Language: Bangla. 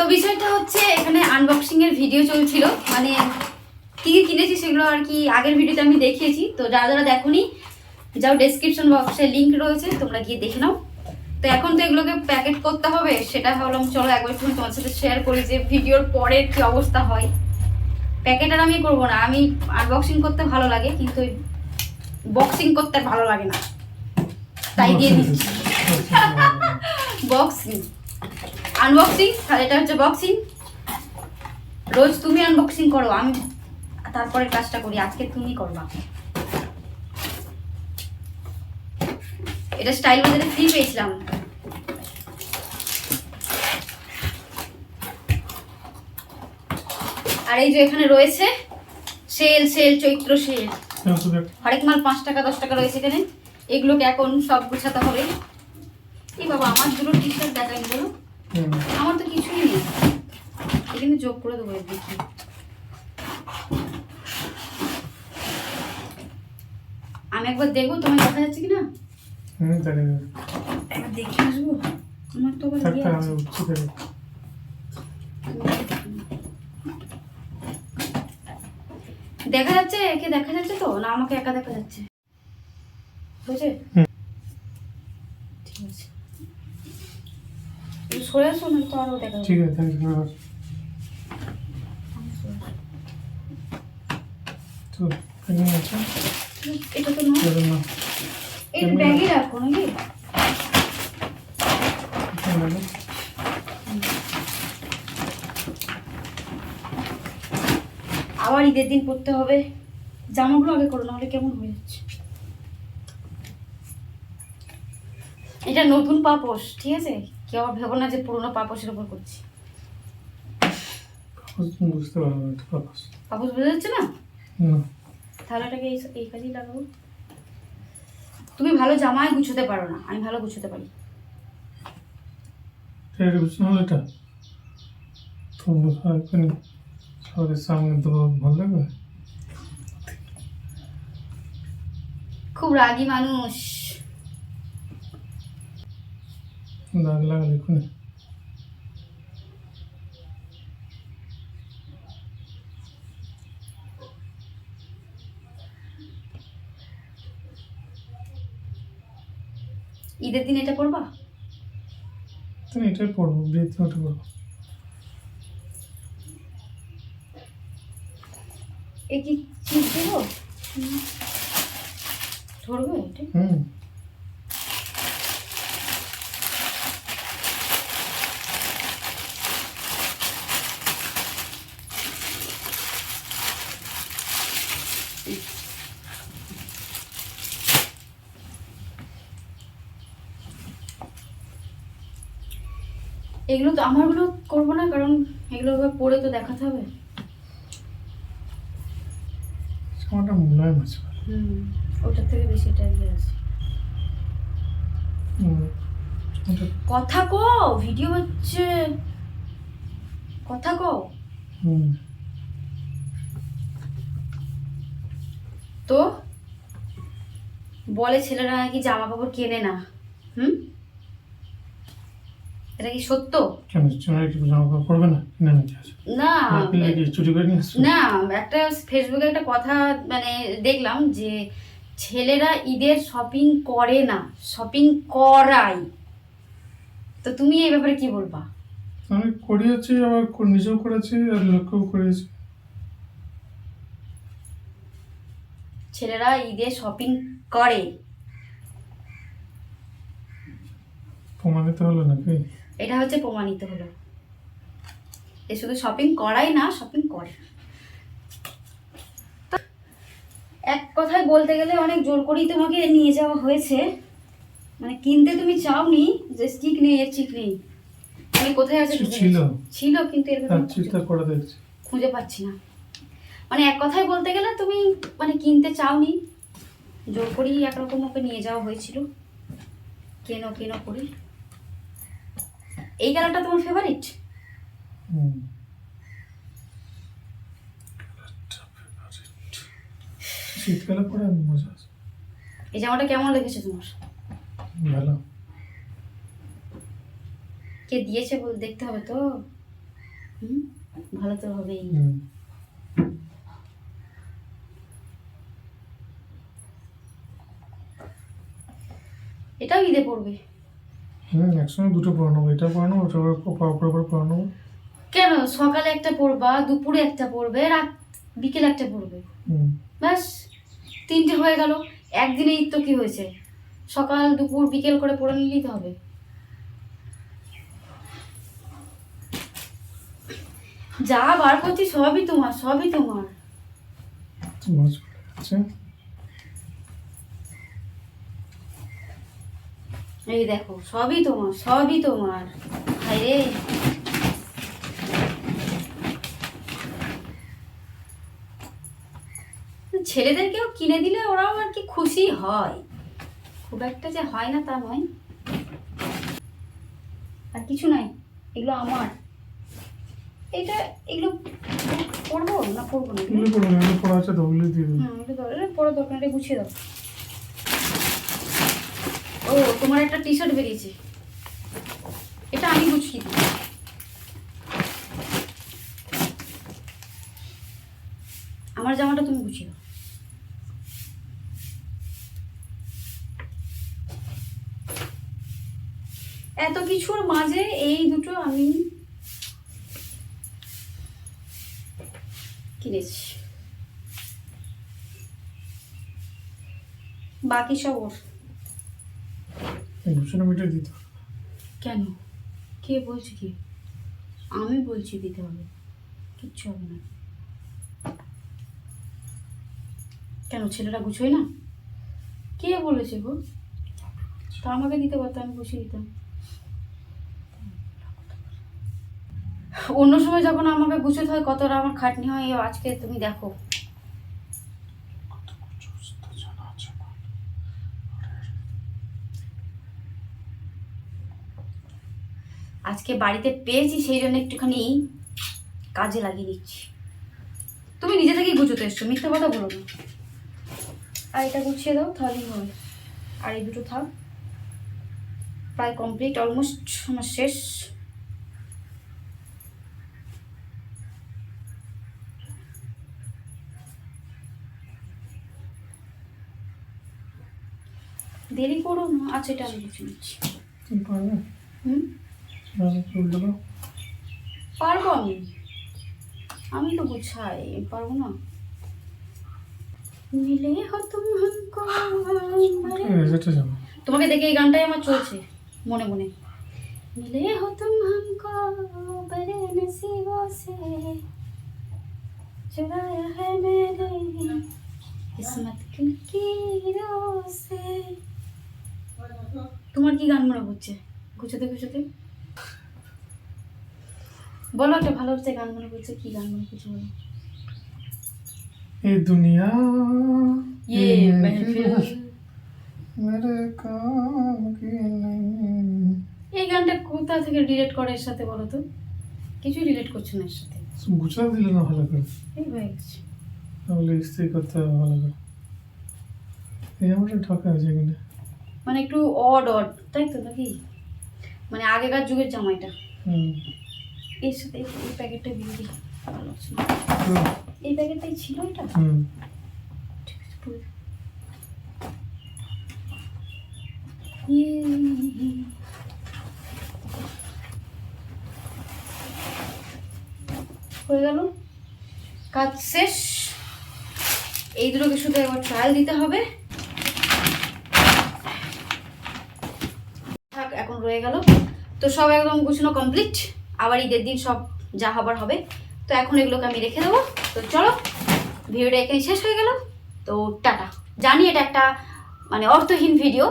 তো বিষয়টা হচ্ছে এখানে আনবক্সিং এর ভিডিও চলছিল। মানে কি কি কিনেছি সেগুলো আর কি আগের ভিডিওতে আমি দেখিয়েছি। তো যারা যারা দেখোনি যাও ডেসক্রিপশন বক্সে লিংক রয়েছে তোমরা গিয়ে দেখে নাও। তো এখন তো এগুলোকে প্যাকেট করতে হবে সেটা ভাবলাম চলো একবার একটু তোমার সাথে শেয়ার করি যে ভিডিওর পরের কি অবস্থা হয়। প্যাকেট আর আমি করব না আমি আনবক্সিং করতে ভালো লাগে কিন্তু বক্সিং করতে ভালো লাগে না। তাই দিয়ে দিচ্ছি। বক্সিং আনবক্সিং তাহলে এটা হচ্ছে বক্সিং রোজ তুমি আনবক্সিং করো আমি তারপরে কাজটা করি আজকে তুমি করবা এটা স্টাইল বাজারে ফ্রি পেয়েছিলাম। আর এই যে এখানে রয়েছে সেল সেল চৈত্র সেল হরেক মাল পাঁচ টাকা দশ টাকা রয়েছে এখানে। এগুলোকে এখন সব গুছাতে হবে। এই বাবা আমার দুটো টি শার্ট দেখাই বলো আমার তো কিছুই নেই। এখানে যোগ করে দেবো দেখি আমি একবার দেখব তোমার দেখা যাচ্ছে কিনা? একবার দেখে আসব? আমার তো আবার ইয়ে দেখা যাচ্ছে? একে দেখা যাচ্ছে তো? না আমাকে একা দেখা যাচ্ছে? বুঝে হুম। ঠিক আছে একটু সরে আসো না তো আরও দেখা যাচ্ছে ঠিক আছে থ্যাংক ইউ তো কেমন আছে? এটা তো না এই ব্যাগে রাখো নাকি? আবার ঈদের দিন পরতে হবে। জামাগুলো আগে করো নাহলে কেমন হয়ে যাচ্ছে। এটা নতুন পাপোশ ঠিক আছে? কেউ ভেবো না যে পুরোনো পাপোশের উপর করছি। বুঝতে পারব পাপাস পাপোশ। বোঝা যাচ্ছে না? তাহলে এটাকে এই এই কাজেই লাগাবো। তুমি ভালো জামাই গুছোতে পারো না আমি ভালো গুছোতে পারি। এটা বুঝতে হলো এটা। তো সামনে তো ভালো লাগবে। খুব রাগী মানুষ। দাগ লাগালে এখনই ঈদের দিন এটা পরবা তুমি এটাই পড়ব বিয়েতে ওটা পড়ব। এ কি চিজ দেবো ধরবে এটা? হুম। এগুলো তো আমারগুলো করব না কারণ এগুলো পরে তো দেখাতে হবে। জামাটা মোলায়েম আছে। হুম ওটার থেকে বেশি এটা ইয়ে আছে। কথা কো ভিডিও হচ্ছে। কথা কো। হুম। তো? বলে ছেলেরা নাকি জামা কাপড় কেনে না। হুম? এটা কি সত্য? কেন? চুনার জামা কাপড় পরবে না? কিনে নিতে আছে না চুরি করে নিয়ে না একটা ফেসবুকে একটা কথা মানে দেখলাম যে ছেলেরা ঈদের শপিং করে না শপিং করায় তো তুমি এই ব্যাপারে কি বলবা? আমি করিয়েছি আবার নিজেও করেছি আর করিয়েছি। ছেলেরা ঈদে শপিং করে। প্রমাণিত হলো নাকি? এটা হচ্ছে প্রমাণিত হলো। এ শুধু শপিং করাই না শপিং করে। এক কথায় বলতে গেলে অনেক জোর করেই তোমাকে নিয়ে যাওয়া হয়েছে। মানে কিনতে তুমি চাওনি যে স্টিক নেই এর চিক নেই। মানে কোথায় আছে ছিল। ছিল কিন্তু এর দেখছি খুঁজে পাচ্ছি না। মানে এক কথায় বলতে গেলে তুমি মানে কিনতে চাওনি। জোর করেই একরকম ওকে নিয়ে যাওয়া হয়েছিল। কেন কেন করি এই কালারটা তোমার ফেভারিট হুম। শীতকালে পরে মজা এই জামাটা কেমন লেগেছে তোমার? ভালো। কে দিয়েছে বল দেখতে হবে তো। হুম ভালো তো হবেই। হুম। এটাও ঈদে পড়বে। হুম একসঙ্গে দুটো পড়ে নেব এটা পড়ে নেব ওটা পর পর পড়ে নেব কেন? সকালে একটা পড়বা দুপুরে একটা পড়বে রাত বিকেলে একটা পড়বে। হুম। ব্যাস তিনটে হয়ে গেল। একদিনে তো কি হয়েছে? সকাল দুপুর বিকেল করে পড়ে নিলেই তো হবে। যা বার করছি সবই তোমার সবই তোমার। মাছ পড়ে যাচ্ছে এই দেখো সবই তোমার সবই তোমার। হায় ছেলেদেরকেও কিনে দিলে ওরাও আর কি খুশি হয়। খুব একটা যে হয় না তা নয়। আর কিছু নাই এগুলো আমার। এটা এগুলো পড়ব না পড়ব না? এগুলো পড়বে না পড়া আছে তো ওগুলো দিয়ে দেবো হুম এটা ধরে দরকার এটা গুছিয়ে দাও। ও, তোমার একটা টি শার্ট বেরিয়েছে। এটা আমি গুছিয়ে দিই। আমার জামাটা তুমি গুছিয়ে এত কিছুর মাঝে এই দুটো আমি কিনেছি। বাকি সব ওর। দুশো মিটার দিতে কেন? কে বলছে কি? আমি বলছি দিতে হবে। কিচ্ছু হবে না। কেন, ছেলেরা গুছোয় না? কে বলেছে গো? তা আমাকে দিতে পারতো, আমি গুছিয়ে দিতাম। অন্য সময় যখন আমাকে গুছোতে হয়, কতটা আমার খাটনি হয় আজকে তুমি দেখো। আজকে বাড়িতে পেয়েছি সেই জন্য একটুখানি কাজে লাগিয়ে দিচ্ছি। তুমি নিজে থেকেই গুছোতে এসছো মিথ্যা কথা বলো না। আর এটা গুছিয়ে দাও তাহলেই হবে। আর এই দুটো থাক। প্রায় কমপ্লিট অলমোস্ট আমার শেষ। দেরি করো না আচ্ছা এটা আমি গুছিয়ে নিচ্ছি। হুম? পারব আমি? আমি তো গুছাই পারব না? মিলে তোমাকে দেখে এই গানটাই আমার চলছে মনে মনে। মিলে হো তুম হমকো বড়ে নসিবো সে। চুরায়া হ্যায় মেরে কিসমত কি কিরো তোমার কি গান মনে হচ্ছে গুছাতে গুছাতে? বলো একটা ভালো হচ্ছে গান মনে পড়ছে কি গান মনে পড়ছে বলো ये दुनिया ये महफिल महफिल मेरे काम की नहीं এই গানটা কোথা থেকে রিলেট করে এর সাথে বলো তো কিছুই রিলেট করছে না এর সাথে গুছা দিলে না ভালো করে এই হয়ে গেছে তাহলে স্ত্রী করতে হবে ভালো করে এই আমরা ঠকা হয়েছে এখানে মানে একটু অড অড তাই তো নাকি মানে আগেকার যুগের জামাইটা হুম এর সাথে এই প্যাকেটটা দিয়ে দিই। এই প্যাকেটটাই ছিল এটা? পরে। দাও। ইয়ে। হয়ে গেল। কাজ শেষ। এই দুটোকে শুধু একবার ট্রায়াল দিতে হবে। থাক এখন রয়ে গেল। তো সব একদম গুছানো কমপ্লিট আবার ঈদের দিন সব যা হবার হবে। তো এখন এগুলোকে আমি রেখে দেবো। তো চলো, ভিডিওটা এখানে শেষ হয়ে গেল। তো টাটা। জানি এটা একটা মানে অর্থহীন ভিডিও।